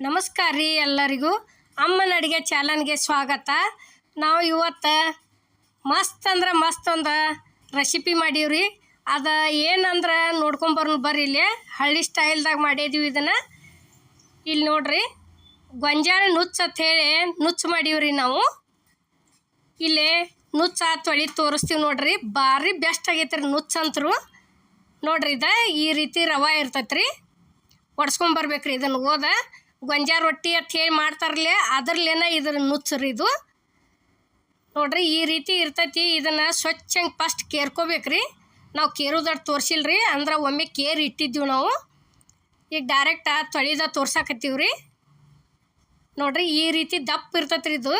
ನಮಸ್ಕಾರ ರೀ ಎಲ್ಲರಿಗೂ. ಅಮ್ಮನ ಅಡುಗೆ ಚಾನಲ್ಗೆ ಸ್ವಾಗತ. ನಾವು ಇವತ್ತು ಮಸ್ತ್ ಅಂದ್ರೆ ಮಸ್ತ್ ಒಂದು ರೆಸಿಪಿ ಮಾಡೀವ್ರಿ ಅದು ಏನಂದ್ರೆ ನೋಡ್ಕೊಂಬರ್ ಬರ್ರಿ ಇಲ್ಲಿ. ಹಳ್ಳಿ ಸ್ಟೈಲ್ದಾಗ ಮಾಡಿದೀವಿ ಇದನ್ನು. ಇಲ್ಲಿ ನೋಡ್ರಿ, ಗೊಂಜಾಳ ನುಚ್ಚ ಅಂತ ಹೇಳಿ ನುಚ್ಚು ಮಾಡೀವ್ರಿ ನಾವು. ಇಲ್ಲಿ ನುಚ್ಚ ತೊಳಿ ತೋರಿಸ್ತೀವಿ ನೋಡ್ರಿ. ಭಾರಿ ಬೆಸ್ಟ್ ಆಗೈತೆ ರೀ ನುಚ್ಚಂತ್ರು ನೋಡ್ರಿ ಇದು ಈ ರೀತಿ ರವೆ ಇರ್ತೈತೆ ರೀ ಒಡ್ಸ್ಕೊಂಬರ್ಬೇಕ್ರಿ ಇದನ್ನು ಓದ ಗೊಂಜಾಳ ರೊಟ್ಟಿ ಅಂತ ಹೇಳಿ ಮಾಡ್ತಾರಲ್ಲೇ, ಅದ್ರಲ್ಲೇನ ಇದ್ರ ನುಚ್ಚರಿ ಇದು. ನೋಡ್ರಿ, ಈ ರೀತಿ ಇರ್ತೈತಿ. ಇದನ್ನು ಸ್ವಚ್ಛಂಗೆ ಫಸ್ಟ್ ಕೇರ್ಕೋಬೇಕ್ರಿ. ನಾವು ಕೇರೋದಟ್ಟು ರೀ ಅಂದ್ರೆ ಒಮ್ಮೆ ಕೇರ್ ಇಟ್ಟಿದ್ದೀವಿ ನಾವು. ಈಗ ಡೈರೆಕ್ಟ್ ತೊಳಿದ ತೋರ್ಸಾಕತ್ತೀವಿ ರೀ ನೋಡ್ರಿ, ಈ ರೀತಿ ದಪ್ಪ ಇರ್ತೈತ್ರಿ ಇದು.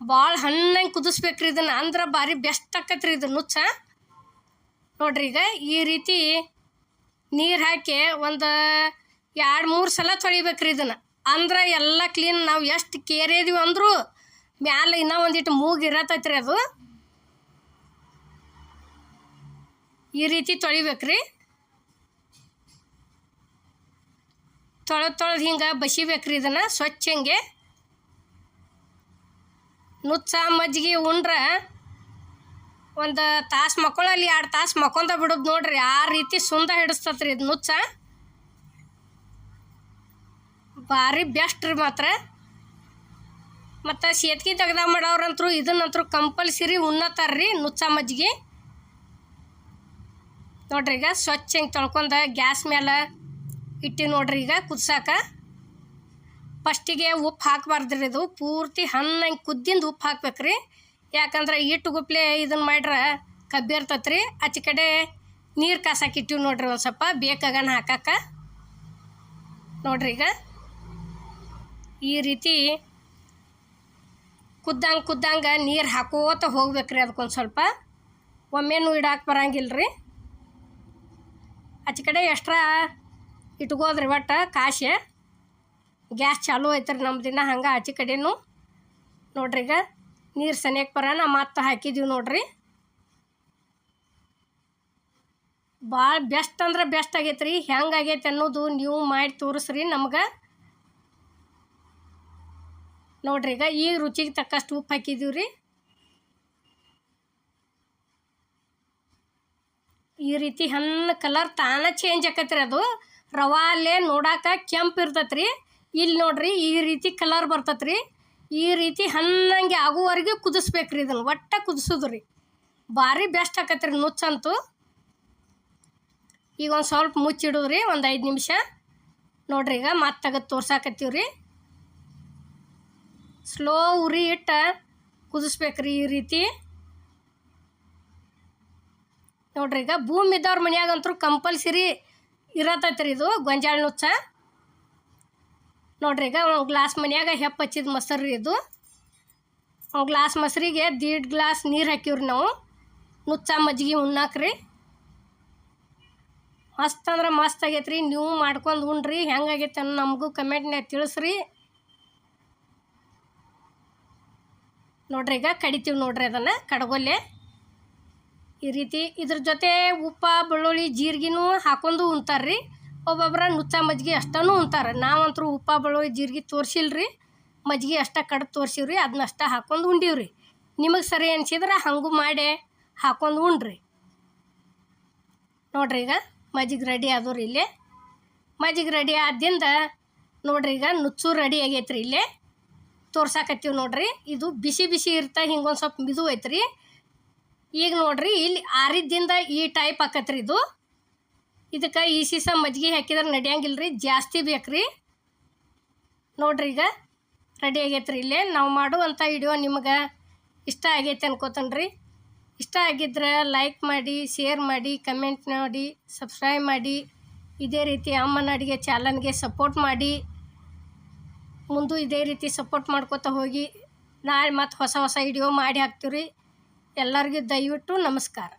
ಭಾಳ ಹಣ್ಣಂಗೆ ಕುದಿಸ್ಬೇಕ್ರಿ ಇದನ್ನು, ಅಂದ್ರೆ ಭಾರಿ ಬೆಸ್ಟ್ ಆಕತ್ರಿ ಇದು ನುಚ್ಚ. ನೋಡ್ರಿ ಈಗ ಈ ರೀತಿ ನೀರು ಹಾಕಿ ಒಂದು ಎರಡು ಮೂರು ಸಲ ತೊಳಿಬೇಕ್ರಿ ಇದನ್ನು. ಅಂದ್ರೆ ಎಲ್ಲ ಕ್ಲೀನ್ ನಾವು ಎಷ್ಟು ಕೇರಿದೀವಿ ಅಂದರೂ ಮ್ಯಾಲೆ ಇನ್ನೂ ಒಂದಿಟ್ಟು ಮೂಗು ಅದು. ಈ ರೀತಿ ತೊಳಿಬೇಕ್ರಿ. ತೊಳೆದು ತೊಳೆದು ಹಿಂಗೆ ಬಸಿಬೇಕ್ರಿ ಇದನ್ನು ಸ್ವಚ್ಛಂಗೆ ನುಚ್ಚ ಮಜ್ಜಿಗೆ ಉಂಡ್ರೆ ಒಂದು ತಾಸು ಮಕ್ಕಳಲ್ಲಿ ಎರಡು ತಾಸು ಮಕ್ಕೊಂದ ಬಿಡೋದು ನೋಡ್ರಿ ಆ ರೀತಿ ಸುಂದ ಹಿಡಿಸ್ತತ್ರಿ ಇದು ನುಚ್ಚ. ಭಾರಿ ಬೆಸ್ಟ್ ರೀ ಮಾತ್ರ. ಮತ್ತು ಸೇತ್ಗಿ ತೆಗ್ದ ಮಾಡೋರಂತರೂ ಇದನ್ನಂತರೂ ಕಂಪಲ್ಸರಿ ಉಣ್ಣತ್ತಾರ್ರಿ ನುಚ್ಚ ಮಜ್ಜಿಗೆ. ನೋಡ್ರಿ ಈಗ ಸ್ವಚ್ಛ ಹಿಂಗೆ ತೊಳ್ಕೊಂಡ ಗ್ಯಾಸ್ ಮೇಲೆ ಇಟ್ಟಿ ನೋಡ್ರಿ ಈಗ ಕುದ್ಸಾಕ. ಫಸ್ಟಿಗೆ ಉಪ್ಪು ಹಾಕಬಾರ್ದ್ರಿ ಇದು, ಪೂರ್ತಿ ಹಣ್ಣಂಗೆ ಕುದ್ದಿಂದ ಉಪ್ಪು ಹಾಕ್ಬೇಕ್ರಿ. ಯಾಕಂದ್ರೆ ಇಟ್ಟು ಗುಪ್ಲೆ ಇದನ್ನು ಮಾಡ್ರೆ ಕಬ್ಬಿ ರೀ ಆಚೆ ಕಡೆ ನೀರು ಕಾಸಾಕಿಟ್ಟಿವಿ ನೋಡ್ರಿ ಒಂದು ಸ್ವಲ್ಪ, ಬೇಕಾಗನ ಹಾಕಕ್ಕೆ ನೋಡ್ರಿ ಈಗ. ಈ ರೀತಿ ಕುದ್ದಂಗೆ ಕುದ್ದಂಗೆ ನೀರು ಹಾಕೋತ ಹೋಗ್ಬೇಕ್ರಿ ಅದಕ್ಕೊಂದು ಸ್ವಲ್ಪ. ಒಮ್ಮೆನೂ ಇಡಾಕೆ ಬರಂಗಿಲ್ಲ ರೀ ಆಚೆ ಕಡೆ ಎಕ್ಸ್ಟ್ರಾ ಇಟ್ಕೋದ್ರಿ ಒಟ್ಟು ಕಾಸೆ ಗ್ಯಾಸ್ ಚಾಲೂ ಐತ್ರಿ ನಮ್ಮ ದಿನ ಹಂಗೆ ಆಚೆ ಕಡೆನೂ. ನೋಡ್ರಿ ಈಗ ನೀರು ಸನಿಯಕ್ಕೆ ಬರೋಣ ಮತ್ತೆ ಹಾಕಿದ್ದೀವಿ ನೋಡ್ರಿ. ಭಾಳ ಬೆಸ್ಟ್ ಅಂದ್ರೆ ಬೆಸ್ಟ್ ಆಗೈತೆ ರೀ ಹೆಂಗೆ ಆಗೈತೆ ಅನ್ನೋದು ನೀವು ಮಾಡಿ ತೋರಿಸ್ರಿ ನಮ್ಗೆ. ನೋಡ್ರಿ, ಈಗ ಈ ರುಚಿಗೆ ತಕ್ಕಷ್ಟು ಉಪ್ಪು ಹಾಕಿದ್ದೀವಿ ರೀ. ಈ ರೀತಿ ಹಣ್ಣು ಕಲರ್ ತಾನೇ ಚೇಂಜ್ ಆಕತ್ರಿ ಅದು. ರವಾ ಅಲ್ಲೇ ನೋಡಾಕ ಕೆಂಪು ಇರ್ತೈತೆ ರೀ ಇಲ್ಲಿ ನೋಡ್ರಿ, ಈ ರೀತಿ ಕಲರ್ ಬರ್ತೈತೆ ರೀ ಈ ರೀತಿ ಹಣ್ಣಂಗೆ ಆಗುವವರೆಗೆ ಕುದಿಸ್ಬೇಕ್ರಿ ಇದನ್ನು, ಒಟ್ಟೆ ಕುದಿಸೋದು ರೀ ಭಾರಿ ಬೆಸ್ಟ್ ಆಕತ್ರಿ ನುಚ್ಚಂತೂ ಈಗ ಒಂದು ಸ್ವಲ್ಪ ಮುಚ್ಚಿಡೋದು ರೀ ಒಂದು ಐದು ನಿಮಿಷ. ನೋಡ್ರಿ, ಈಗ ಮತ್ತೆ ತೆಗೆದು ತೋರ್ಸಾಕತ್ತೀವಿ ರೀ ಸ್ಲೋ ಉರಿ ಇಟ್ಟು ಕುದಿಸ್ಬೇಕ್ರಿ ಈ ರೀತಿ. ನೋಡ್ರಿ ಈಗ ಭೂಮಿ ಇದ್ದವ್ರ ಮನ್ಯಾಗಂತೂ ಕಂಪಲ್ಸರಿ ಇರತೈತ್ರಿ ಇದು ಗೊಂಜಾಳ ನುಚ್ಚ. ನೋಡ್ರಿ ಈಗ ಒಂದು ಗ್ಲಾಸ್ ಮನೆಯಾಗ ಹೆಪ್ಪ ಹಚ್ಚಿದ ಮೊಸರು ಇದು. ಒಂದು ಗ್ಲಾಸ್ ಮೊಸರಿಗೆ ದೀಡ್ ಗ್ಲಾಸ್ ನೀರು ಹಾಕಿವ್ರಿ ನಾವು. ನುಚ್ಚ ಮಜ್ಜಿಗೆ ಉಣ್ಣಾಕ್ರಿ ಮಸ್ತ್ ಅಂದ್ರೆ ಮಸ್ತ್ ಆಗೈತೆ ರೀ ನೀವು ಮಾಡ್ಕೊಂಡು ಉಣ್ರಿ ಹೆಂಗಾಗೈತೆ ನಮಗೂ ಕಮೆಂಟ್ನಾಗ ತಿಳಿಸ್ರಿ. ನೋಡ್ರಿ, ಈಗ ಕಡಿತೀವಿ ನೋಡ್ರಿ ಅದನ್ನು, ಕಡಗೊಲ್ಲೆ. ಈ ರೀತಿ ಇದ್ರ ಜೊತೆ ಉಪ್ಪ, ಬೆಳ್ಳುಳ್ಳಿ, ಜೀರಿಗೆನೂ ಹಾಕೊಂಡು ಉಣ್ತಾರ್ರಿ. ಒಬ್ಬೊಬ್ಬರ ನುಚ್ಚ ಮಜ್ಜಿಗೆ ಅಷ್ಟೂ ಉಣ್ತಾರೆ. ನಾವಂತರೂ ಉಪ್ಪ, ಬೆಳ್ಳುಳ್ಳಿ, ಜೀರಿಗೆ ರೀ ಮಜ್ಜಿಗೆ ಅಷ್ಟ ಕಡ್ದು ತೋರಿಸಿವ್ರಿ ಅದನ್ನ ಅಷ್ಟ ಹಾಕೊಂಡು ಉಂಡೀವ್ರಿ. ನಿಮಗೆ ಸರಿ ಅನ್ಸಿದ್ರೆ ಹಂಗೂ ಮಾಡಿ ಹಾಕೊಂಡು ಉಣ್ರಿ. ನೋಡ್ರಿ ಈಗ, ಮಜ್ಜಿಗೆ ರೆಡಿ ಆದವ್ರಿ ಇಲ್ಲೇ. ಮಜ್ಜಿಗೆ ರೆಡಿ ಆದಿಂದ ನೋಡ್ರಿ ಈಗ ನುಚ್ಚು ರೆಡಿ ಆಗೈತ್ರಿ ಇಲ್ಲೇ. ತೋರ್ಸಾಕತ್ತೀವಿ ನೋಡ್ರಿ. ಇದು ಬಿಸಿ ಬಿಸಿ ಇರ್ತಾ ಹಿಂಗೊಂದು ಸ್ವಲ್ಪ ಮಿದು ಐತ್ರಿ. ಈಗ ನೋಡ್ರಿ ಇಲ್ಲಿ ಆರಿದ್ದಿಂದ ಈ ಟೈಪ್ ಆಕತ್ರಿ ಇದು. ಇದಕ್ಕೆ ಈ ಸೀಸ ಮಜ್ಜಿಗೆ ಹಾಕಿದ್ರೆ ನಡೆಯಂಗಿಲ್ಲ ರೀ ಜಾಸ್ತಿ ಬೇಕ್ರಿ. ನೋಡ್ರಿ ಈಗ ರೆಡಿ ಆಗೈತೆ ರೀ ಇಲ್ಲೇ. ನಾವು ಮಾಡುವಂಥ ವಿಡಿಯೋ ನಿಮ್ಗೆ ಇಷ್ಟ ಆಗೈತೆ ಅನ್ಕೋತೇನೆ ರೀ ಇಷ್ಟ ಆಗಿದ್ರೆ ಲೈಕ್ ಮಾಡಿ ಶೇರ್ ಮಾಡಿ ಕಮೆಂಟ್ ಮಾಡಿ ಸಬ್ಸ್ಕ್ರೈಬ್ ಮಾಡಿ. ಇದೇ ರೀತಿ ಅಮ್ಮನ ಅಡುಗೆ ಚಾನಲ್ಗೆ ಸಪೋರ್ಟ್ ಮಾಡಿ. ಮುಂದೆ ಇದೇ ರೀತಿ ಸಪೋರ್ಟ್ ಮಾಡ್ಕೋತ ಹೋಗಿ, ನಾಳೆ ಮತ್ತು ಹೊಸ ಹೊಸ ವಿಡಿಯೋ ಮಾಡಿ ಹಾಕ್ತೀವಿ ರೀ ಎಲ್ಲರಿಗೂ ದಯವಿಟ್ಟು ನಮಸ್ಕಾರ.